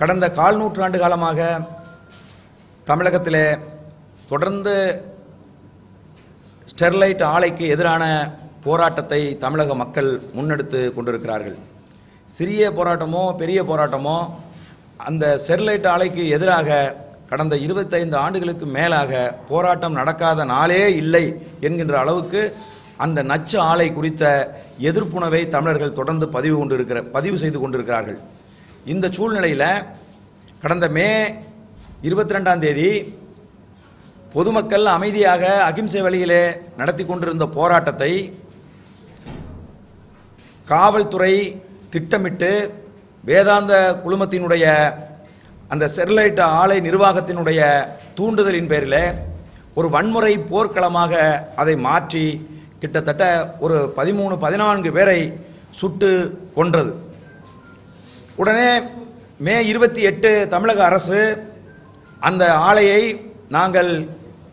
கடந்த கால் நூற்றாண்டு காலமாக தமிழகத்தில் தொடர்ந்து ஸ்டெர்லைட் ஆலைக்கு எதிரான போராட்டத்தை தமிழக மக்கள் முன்னெடுத்து கொண்டிருக்கிறார்கள். சிறிய போராட்டமோ பெரிய போராட்டமோ அந்த ஸ்டெர்லைட் ஆலைக்கு எதிராக கடந்த இருபத்தைந்து ஆண்டுகளுக்கு மேலாக போராட்டம் நடக்காத நாளே இல்லை என்கின்ற அளவுக்கு அந்த நச்சு ஆலை குறித்த எதிர்ப்புணவை தமிழர்கள் தொடர்ந்து பதிவு கொண்டிருக்கிற பதிவு செய்து கொண்டிருக்கிறார்கள். இந்த சூழ்நிலையில் கடந்த மே இருபத்தி ரெண்டாம் தேதி பொதுமக்கள் அமைதியாக அகிம்சை வழியிலே நடத்தி கொண்டிருந்த போராட்டத்தை காவல்துறை திட்டமிட்டு வேதாந்த குழுமத்தினுடைய அந்த ஸ்டெர்லைட் ஆலை நிர்வாகத்தினுடைய தூண்டுதலின் பேரில் ஒரு வன்முறை போர்க்களமாக அதை மாற்றி கிட்டத்தட்ட ஒரு பதிமூணு பதினான்கு பேரை சுட்டு கொன்றது. உடனே மே இருபத்தி எட்டு தமிழக அரசு அந்த ஆலையை நாங்கள்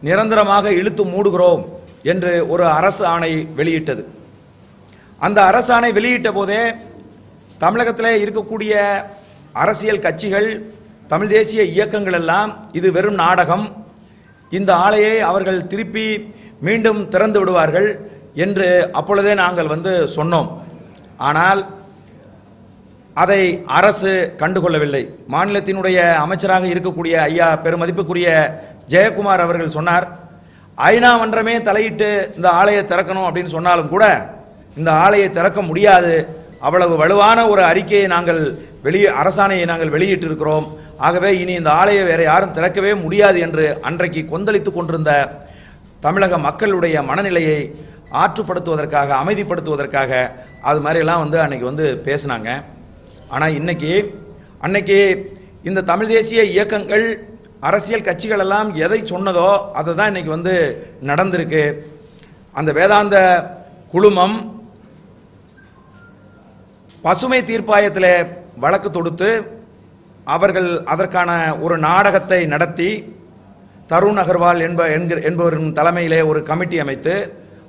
நிரந்தரமாக இழுத்து மூடுகிறோம் என்று ஒரு அரசு ஆணை வெளியிட்டது. அந்த அரசாணை வெளியிட்ட போதே தமிழகத்தில் இருக்கக்கூடிய அரசியல் கட்சிகள் தமிழ் தேசிய இயக்கங்கள் எல்லாம் இது வெறும் நாடகம். இந்த ஆலையை அவர்கள் திருப்பி மீண்டும் திறந்து விடுவார்கள் என்று அப்பொழுதே நாங்கள் வந்து சொன்னோம். ஆனால் அதை அரசு கண்டுகொள்ளவில்லை. மாநிலத்தினுடைய அமைச்சராக இருக்கக்கூடிய ஐயா பெருமதிப்புக்குரிய ஜெயக்குமார் அவர்கள் சொன்னார் ஐநா மன்றமே தலையிட்டு இந்த ஆலையை திறக்கணும் அப்படின்னு சொன்னாலும் கூட இந்த ஆலையை திறக்க முடியாது. அவ்வளவு வலுவான ஒரு அறிக்கையை நாங்கள் வெளியே அரசாணையை நாங்கள் வெளியிட்டிருக்கிறோம். ஆகவே இனி இந்த ஆலையை வேற யாரும் திறக்கவே முடியாது என்று அன்றைக்கு கொந்தளித்து கொண்டிருந்த தமிழக மக்களுடைய மனநிலையை ஆற்றுப்படுத்துவதற்காக அமைதிப்படுத்துவதற்காக அது மாதிரிலாம் வந்து அன்னைக்கு வந்து பேசினாங்க. ஆனால் இன்னைக்கு அன்னைக்கு இந்த தமிழ் தேசிய இயக்கங்கள் அரசியல் கட்சிகள் எல்லாம் எதை சொன்னதோ அதை தான் இன்றைக்கி வந்து நடந்திருக்கு. அந்த வேதாந்த குழுமம் பசுமை தீர்ப்பாயத்தில் வழக்கு தொடுத்து அவர்கள் அதற்கான ஒரு நாடகத்தை நடத்தி தருண் அகர்வால் என்ப என்கிற என்பவரின் தலைமையிலே ஒரு கமிட்டி அமைத்து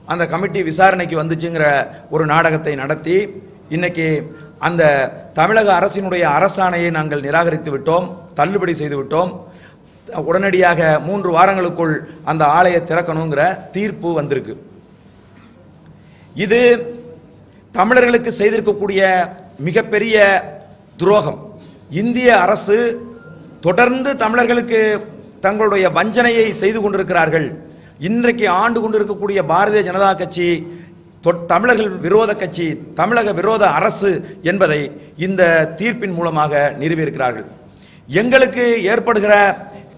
அந்த கமிட்டி விசாரணைக்கு வந்துச்சுங்கிற ஒரு நாடகத்தை நடத்தி இன்றைக்கி அந்த தமிழக அரசினுடைய அரசாணையை நாங்கள் நிராகரித்து விட்டோம் தள்ளுபடி செய்து விட்டோம். உடனடியாக மூன்று வாரங்களுக்குள் அந்த ஆலையை திறக்கணுங்கிற தீர்ப்பு வந்திருக்கு. இது தமிழர்களுக்கு செய்திருக்கக்கூடிய மிகப்பெரிய துரோகம். இந்திய அரசு தொடர்ந்து தமிழர்களுக்கு தங்களுடைய வஞ்சனையை செய்து கொண்டிருக்கிறார்கள். இன்றைக்கு ஆண்டு கொண்டிருக்கக்கூடிய பாரதிய ஜனதா கட்சி தமிழர்கள் விரோத கட்சி தமிழக விரோத அரசு என்பதை இந்த தீர்ப்பின் மூலமாக நிறுவியிருக்கிறார்கள் எங்களுக்கு ஏற்படுகிற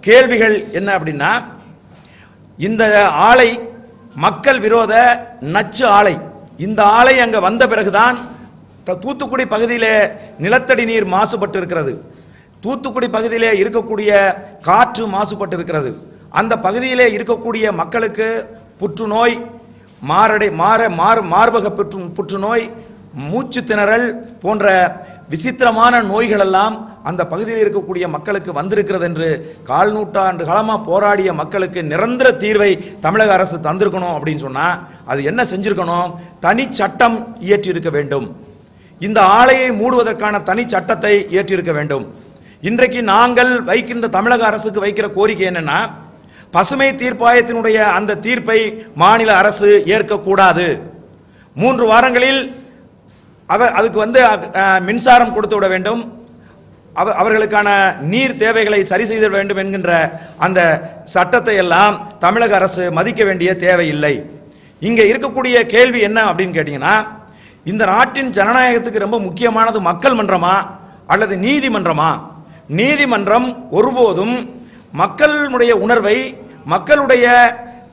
கேள்விகள் என்ன அப்படின்னா இந்த ஆலை மக்கள் விரோத நச்சு ஆலை. இந்த ஆலை அங்கே வந்த பிறகுதான் த- தூத்துக்குடி பகுதியிலே நிலத்தடி நீர் மாசுபட்டு இருக்கிறது தூத்துக்குடி பகுதியிலே இருக்கக்கூடிய காற்று மாசுபட்டு இருக்கிறது அந்த பகுதியிலே இருக்கக்கூடிய மக்களுக்கு புற்றுநோய் மாரடை மாற மார் மார்பக புற்று புற்றுநோய் மூச்சு திணறல் போன்ற விசித்திரமான நோய்களெல்லாம் அந்த பகுதியில் இருக்கக்கூடிய மக்களுக்கு வந்திருக்கிறது என்று கால் நூற்றாண்டு காலமாக போராடிய மக்களுக்கு நிரந்தர தீர்வை தமிழக அரசு தந்திருக்கணும் அப்படின்னு சொன்னால் அது என்ன செஞ்சிருக்கணும்? தனி சட்டம் இயற்றியிருக்க வேண்டும். இந்த ஆலையை மூடுவதற்கான தனி சட்டத்தை இயற்றியிருக்க வேண்டும். இன்றைக்கு நாங்கள் வைக்கின்ற தமிழக அரசுக்கு வைக்கிற கோரிக்கை என்னென்னா பசுமை தீர்ப்பாயத்தினுடைய அந்த தீர்ப்பை மாநில அரசு ஏற்கக்கூடாது. மூன்று வாரங்களில் அதை அதுக்கு வந்து மின்சாரம் கொடுத்து விட வேண்டும். அவ அவர்களுக்கான நீர் தேவைகளை சரி செய்திட வேண்டும் என்கின்ற அந்த சட்டத்தை எல்லாம் தமிழக அரசு மதிக்க வேண்டிய தேவையில்லை. இங்கே இருக்கக்கூடிய கேள்வி என்ன அப்படின்னு கேட்டிங்கன்னா இந்த நாட்டின் ஜனநாயகத்துக்கு ரொம்ப முக்கியமானது மக்கள் மன்றமா அல்லது நீதிமன்றமா? நீதிமன்றம் ஒருபோதும் மக்களுடைய உணர்வை மக்களுடைய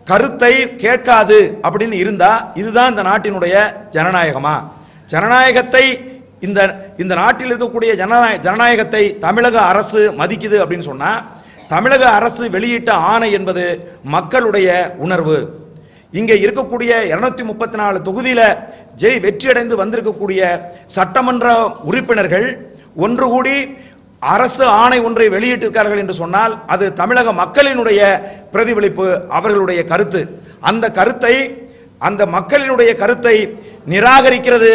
கருத்தை கேட்காது அப்படின்னு இருந்தா இதுதான் இந்த நாட்டினுடைய ஜனநாயகமா? ஜனநாயகத்தை இந்த இந்த நாட்டில் இருக்கக்கூடிய ஜனநாயக ஜனநாயகத்தை தமிழக அரசு மதிக்குது அப்படின்னு சொன்னா தமிழக அரசு வெளியிட்ட ஆணை என்பது மக்களுடைய உணர்வு. இங்கே இருக்கக்கூடிய இருநூத்தி முப்பத்தி நாலு தொகுதியில ஜெய் வெற்றியடைந்து வந்திருக்கக்கூடிய சட்டமன்ற உறுப்பினர்கள் ஒன்று கூடி அரசு ஆணை ஒன்றை வெளியிட்டிருக்கார்கள் என்று சொன்னால் அது தமிழக மக்களினுடைய பிரதிபலிப்பு அவர்களுடைய கருத்து. அந்த கருத்தை அந்த மக்களினுடைய கருத்தை நிராகரிக்கிறது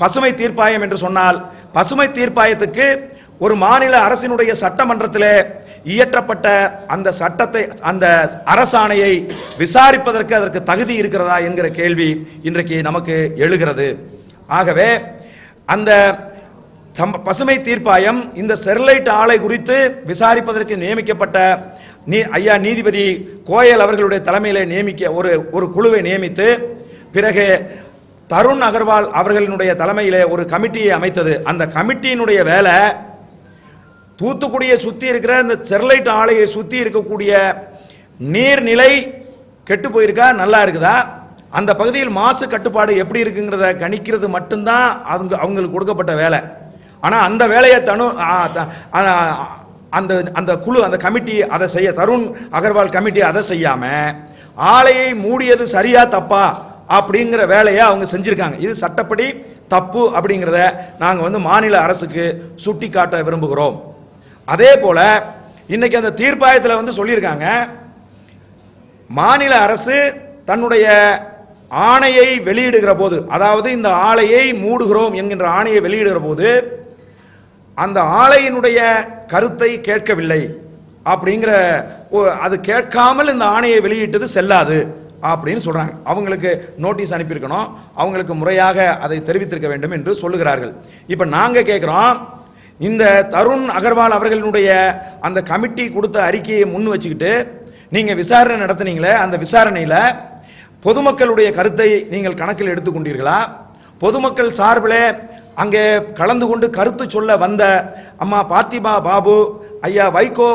பசுமை தீர்ப்பாயம் என்று சொன்னால் பசுமை தீர்ப்பாயத்துக்கு ஒரு மாநில அரசினுடைய சட்டமன்றத்தில் இயற்றப்பட்ட அந்த சட்டத்தை அந்த அரசாணையை விசாரிப்பதற்கு அதற்கு தகுதி இருக்கிறதா என்கிற கேள்வி இன்றைக்கு நமக்கு எழுகிறது. ஆகவே அந்த பசுமை தீர்ப்பாயம் இந்த ஸ்டெர்லைட் ஆலை குறித்து விசாரிப்பதற்கு நியமிக்கப்பட்ட நீ ஐயா நீதிபதி கோயல் அவர்களுடைய தலைமையிலே நியமிக்க ஒரு ஒரு குழுவை நியமித்து பிறகு தருண் அகர்வால் அவர்களினுடைய தலைமையிலே ஒரு கமிட்டியை அமைத்தது. அந்த கமிட்டியினுடைய வேலை தூத்துக்குடியை சுற்றி இருக்கிற இந்த ஸ்டெர்லைட் ஆலையை சுற்றி இருக்கக்கூடிய நீர்நிலை கெட்டு போயிருக்கா? நல்லா இருக்குதா? அந்த பகுதியில் மாசு கட்டுப்பாடு எப்படி இருக்குங்கிறத கணிக்கிறது மட்டும்தான் அவங்க அவங்களுக்கு கொடுக்கப்பட்ட வேலை. ஆனால் அந்த வேலையை தனு அந்த அந்த குழு அந்த கமிட்டி அதை செய்ய தருண் அகர்வால் கமிட்டி அதை செய்யாம ஆலையை மூடியது சரியா தப்பா அப்படிங்கிற வேலையை அவங்க செஞ்சிருக்காங்க. இது சட்டப்படி தப்பு அப்படிங்கிறத நாங்கள் வந்து மாநில அரசுக்கு சுட்டி காட்ட விரும்புகிறோம். அதே போல இன்னைக்கு அந்த தீர்ப்பாயத்தில் வந்து சொல்லியிருக்காங்க மாநில அரசு தன்னுடைய ஆணையை வெளியிடுகிற போது அதாவது இந்த ஆலையை மூடுகிறோம் என்கின்ற ஆணையை வெளியிடுகிற போது அந்த ஆலையினுடைய கருத்தை கேட்கவில்லை அப்படிங்கிற அது கேட்காமல் இந்த ஆணையை வெளியிட்டது செல்லாது அப்படின்னு சொல்கிறாங்க அவங்களுக்கு நோட்டீஸ் அனுப்பியிருக்கணும். அவங்களுக்கு முறையாக அதை தெரிவித்திருக்க வேண்டும் என்று சொல்லுகிறார்கள். இப்போ நாங்கள் கேட்குறோம் இந்த தருண் அகர்வால் அவர்களுடைய அந்த கமிட்டி கொடுத்த அறிக்கையை முன் வச்சுக்கிட்டு நீங்கள் விசாரணை நடத்துனீங்களே அந்த விசாரணையில் பொதுமக்களுடைய கருத்தை நீங்கள் கணக்கில் எடுத்துக்கொண்டீர்களா? பொதுமக்கள் சார்பில் அங்கே கலந்து கொண்டு கருத்து சொல்ல வந்த அம்மா பாத்திமா பாபு ஐயா வைகோ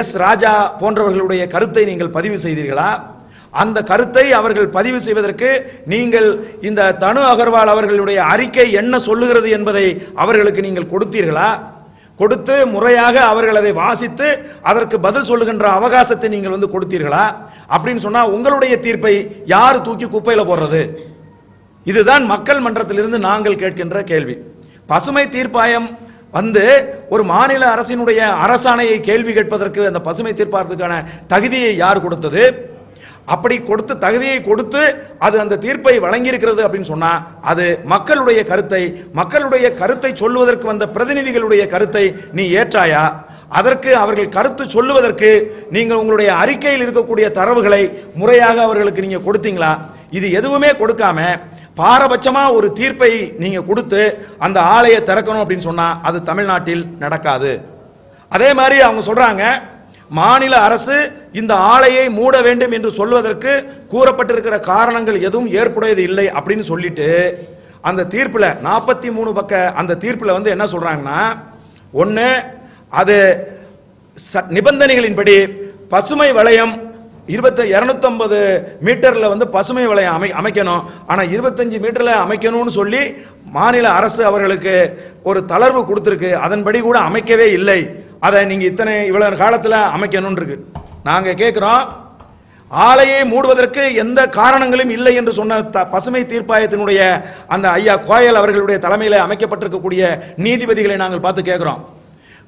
எஸ் ராஜா போன்றவர்களுடைய கருத்தை நீங்கள் பதிவு செய்தீர்களா? அந்த கருத்தை அவர்கள் பதிவு செய்வதற்கு நீங்கள் இந்த தனு அகர்வால் அவர்களுடைய அறிக்கை என்ன சொல்லுகிறது என்பதை அவர்களுக்கு நீங்கள் கொடுத்தீர்களா? கொடுத்து முறையாக அவர்கள் அதை வாசித்து அதற்கு பதில் சொல்லுகின்ற அவகாசத்தை நீங்கள் வந்து கொடுத்தீர்களா? அப்படின்னு சொன்னால் உங்களுடைய தீர்ப்பை யார் தூக்கி குப்பையில் போடுறது? இதுதான் மக்கள் மன்றத்திலிருந்து நாங்கள் கேட்கின்ற கேள்வி. பசுமை தீர்ப்பாயம் வந்து ஒரு மாநில அரசினுடைய அரசாணையை கேள்வி கேட்பதற்கு அந்த பசுமை தீர்ப்பாயத்துக்கான தகுதியை யார் கொடுத்தது? அப்படி கொடுத்து தகுதியை கொடுத்து அது அந்த தீர்ப்பை வழங்கியிருக்கிறது அப்படின்னு சொன்னால் அது மக்களுடைய கருத்தை மக்களுடைய கருத்தை சொல்லுவதற்கு வந்த பிரதிநிதிகளுடைய கருத்தை நீ ஏற்றாயா? அதற்கு அவர்கள் கருத்து சொல்லுவதற்கு நீங்கள் உங்களுடைய அறிக்கையில் இருக்கக்கூடிய தரவுகளை முறையாக அவர்களுக்கு நீங்கள் கொடுத்தீங்களா? இது எதுவுமே கொடுக்காம பாரபட்சமாக ஒரு தீர்ப்பை நீங்கள் கொடுத்து அந்த ஆலையை திறக்கணும் அப்படின்னு சொன்னால் அது தமிழ்நாட்டில் நடக்காது. அதே மாதிரி அவங்க சொல்கிறாங்க மாநில அரசு இந்த ஆலையை மூட வேண்டும் என்று சொல்வதற்கு கூறப்பட்டிருக்கிற காரணங்கள் எதுவும் ஏற்புடையது இல்லை அப்படின்னு சொல்லிட்டு அந்த தீர்ப்பில் நாற்பத்தி மூணு பக்க அந்த தீர்ப்பில் வந்து என்ன சொல்கிறாங்கன்னா ஒன்று அது ச- நிபந்தனைகளின்படி பசுமை வளையம் இருபத்தி இரநூத்தம்பது மீட்டரில் வந்து பசுமை வளையம் அமை அமைக்கணும். ஆனால் இருபத்தஞ்சி மீட்டரில் அமைக்கணும்னு சொல்லி மாநில அரசு அவர்களுக்கு ஒரு தளர்வு கொடுத்துருக்கு. அதன்படி கூட அமைக்கவே இல்லை. அதை நீங்கள் இத்தனை இவ்வளவு காலத்தில் அமைக்கணும்னு இருக்கு நாங்கள் கேட்குறோம் ஆலையை மூடுவதற்கு எந்த காரணங்களும் இல்லை என்று சொன்ன த- பசுமை தீர்ப்பாயத்தினுடைய அந்த ஐயா கோயல் அவர்களுடைய தலைமையில் அமைக்கப்பட்டிருக்கக்கூடிய நீதிபதிகளை நாங்கள் பார்த்து கேட்குறோம்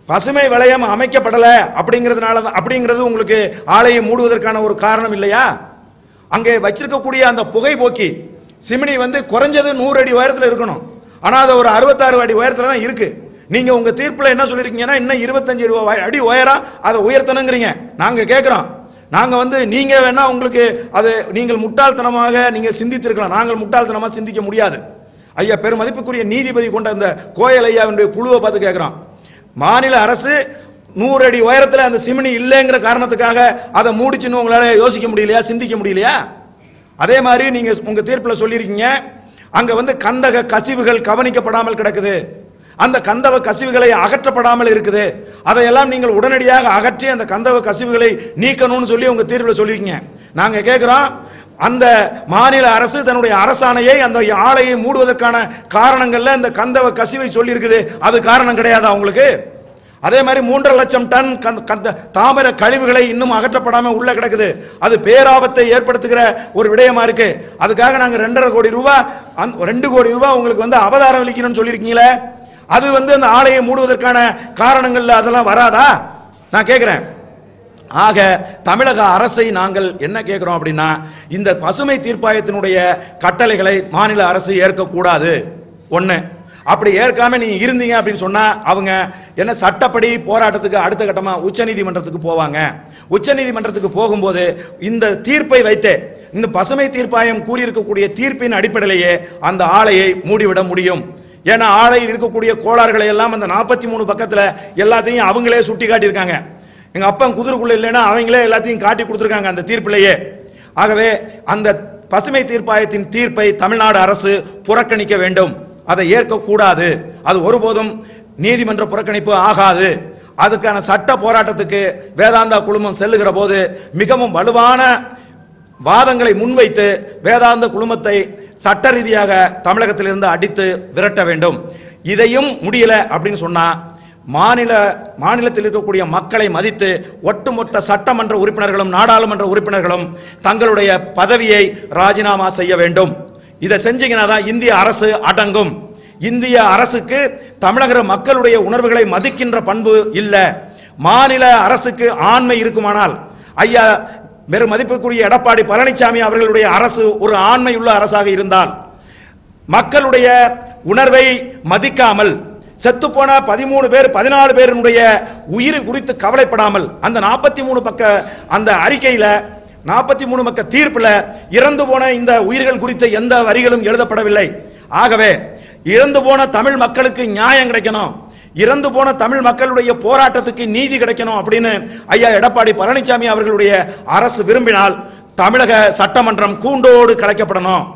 பசுமை வளையம் அமைக்கப்படலை அப்படிங்கிறதுனால தான்- அப்படிங்கிறது உங்களுக்கு ஆலையை மூடுவதற்கான ஒரு காரணம் இல்லையா? அங்கே வச்சிருக்கக்கூடிய அந்த புகை போக்கி சிமினி வந்து குறைஞ்சது நூறு அடி உயரத்தில் இருக்கணும். ஆனால் அது ஒரு அறுபத்தாறு அடி உயரத்தில் தான் இருக்கு. நீங்க உங்க தீர்ப்பில் என்ன சொல்லியிருக்கீங்கன்னா இன்னும் இருபத்தஞ்சு அடி அடி உயரம் அதை உயர்த்தணுங்கிறீங்க. நாங்கள் கேட்குறோம் நாங்கள் வந்து நீங்கள் வேணா உங்களுக்கு அது நீங்கள் முட்டாள்தனமாக நீங்கள் சிந்தித்திருக்கலாம். நாங்கள் முட்டாள்தனமாக சிந்திக்க முடியாது. ஐயா பெருமதிப்புக்குரிய நீதிபதி கொண்ட அந்த கோயல் ஐயாவினுடைய குழுவை பார்த்து கேட்குறோம் மாநில அரசு நூறு அடி உயரத்தில் அந்த சிமினி இல்லைங்கிற காரணத்துக்காக அதை மூடிச்சுன்னு உங்களால் யோசிக்க முடியலையா சிந்திக்க முடியலையா? அதே மாதிரி நீங்கள் உங்கள் தீர்ப்பில் சொல்லியிருக்கீங்க அங்கே வந்து கந்தக கசிவுகள் கவனிக்கப்படாமல் கிடக்குது. அந்த கந்தவ கசிவுகளை அகற்றப்படாமல் இருக்குது. அதையெல்லாம் நீங்கள் உடனடியாக அகற்றி அந்த கந்தவ கசிவுகளை நீக்கணும்னு சொல்லி உங்கள் தீர்ப்பில் சொல்லியிருக்கீங்க. நாங்கள் கேட்குறோம் அந்த மாநில அரசு தன்னுடைய அரசாணையை அந்த ஆலையை மூடுவதற்கான காரணங்கள்ல இந்த கந்தவ கசிவை சொல்லியிருக்குது. அது காரணம் கிடையாதா உங்களுக்கு? அதே மாதிரி மூன்றரை லட்சம் டன் கந்த- கந்த தாமிர கழிவுகளை இன்னும் அகற்றப்படாமல் உள்ள கிடக்குது. அது பேராபத்தை ஏற்படுத்துகிற ஒரு விடயமா இருக்கு. அதுக்காக நாங்கள் ரெண்டரை கோடி ரூபாய் அந் ரெண்டு கோடி ரூபாய் உங்களுக்கு வந்து அவதாரம் அளிக்கணும்னு சொல்லியிருக்கீங்களே? அது வந்து அந்த ஆலையை மூடுவதற்கான காரணங்கள்ல அதெல்லாம் வராதா? நான் கேட்குறேன் ஆக தமிழக அரசை நாங்கள் என்ன கேட்குறோம் அப்படின்னா இந்த பசுமை தீர்ப்பாயத்தினுடைய கட்டளைகளை மாநில அரசு ஏற்கக்கூடாது. ஒன்று அப்படி ஏற்காம நீங்கள் இருந்தீங்க அப்படின்னு சொன்னால் அவங்க என்ன சட்டப்படி போராட்டத்துக்கு அடுத்த கட்டமாக உச்சநீதிமன்றத்துக்கு போவாங்க. உச்சநீதிமன்றத்துக்கு போகும்போது இந்த தீர்ப்பை வைத்தே இந்த பசுமை தீர்ப்பாயம் கூறியிருக்கக்கூடிய தீர்ப்பின் அடிப்படையிலேயே அந்த ஆலையை மூடிவிட முடியும். ஏன்னா ஆலையில் இருக்கக்கூடிய கோளாறுகளை எல்லாம் அந்த நாற்பத்தி மூணு பக்கத்தில் எல்லாத்தையும் அவங்களே சுட்டி காட்டியிருக்காங்க எங்க அப்பா குதிரைக்குள்ள இல்லைன்னா அவங்களே எல்லாத்தையும் காட்டி கொடுத்துருக்காங்க அந்த தீர்ப்பிலேயே. ஆகவே அந்த பசுமை தீர்ப்பாயத்தின் தீர்ப்பை தமிழ்நாடு அரசு புறக்கணிக்க வேண்டும். அதை ஏற்கக்கூடாது. அது ஒருபோதும் நீதிமன்ற புறக்கணிப்பு ஆகாது. அதுக்கான சட்ட போராட்டத்துக்கு வேதாந்தா குழுமம் செல்லுகிற போது மிகவும் வலுவான வாதங்களை முன்வைத்து வேதாந்த குழுமத்தை சட்ட ரீதியாக தமிழகத்திலிருந்து அடித்து விரட்ட வேண்டும். இதையும் முடியல அப்படின்னு சொன்னால் மாநில மாநிலத்தில் இருக்கக்கூடிய மக்களை மதித்து ஒட்டுமொத்த சட்டமன்ற உறுப்பினர்களும் நாடாளுமன்ற உறுப்பினர்களும் தங்களுடைய பதவியை ராஜினாமா செய்ய வேண்டும். இதை செஞ்சீங்கன்னா தான் இந்திய அரசு அடங்கும். இந்திய அரசுக்கு தமிழக மக்களுடைய உணர்வுகளை மதிக்கின்ற பண்பு இல்லை. மாநில அரசுக்கு ஆண்மை இருக்குமானால் ஐயா வெறும் மதிப்புக்குரிய எடப்பாடி பழனிசாமி அவர்களுடைய அரசு ஒரு ஆண்மையுள்ள அரசாக இருந்தால் மக்களுடைய உணர்வை மதிக்காமல் செத்துப்போன பதிமூணு பேர் பதினாலு பேருடைய உயிர் குறித்து கவலைப்படாமல் அந்த நாற்பத்தி மூணு பக்க அந்த அறிக்கையில நாற்பத்தி மூணு பக்க தீர்ப்பில் இறந்து போன இந்த உயிர்கள் குறித்த எந்த வரிகளும் எழுதப்படவில்லை. ஆகவே இறந்து போன தமிழ் மக்களுக்கு நியாயம் கிடைக்கணும். இறந்து போன தமிழ் மக்களுடைய போராட்டத்துக்கு நீதி கிடைக்கணும் அப்படின்னு ஐயா எடப்பாடி பழனிசாமி அவர்களுடைய அரசு விரும்பினால் தமிழக சட்டமன்றம் கூண்டோடு கலைக்கப்படணும்.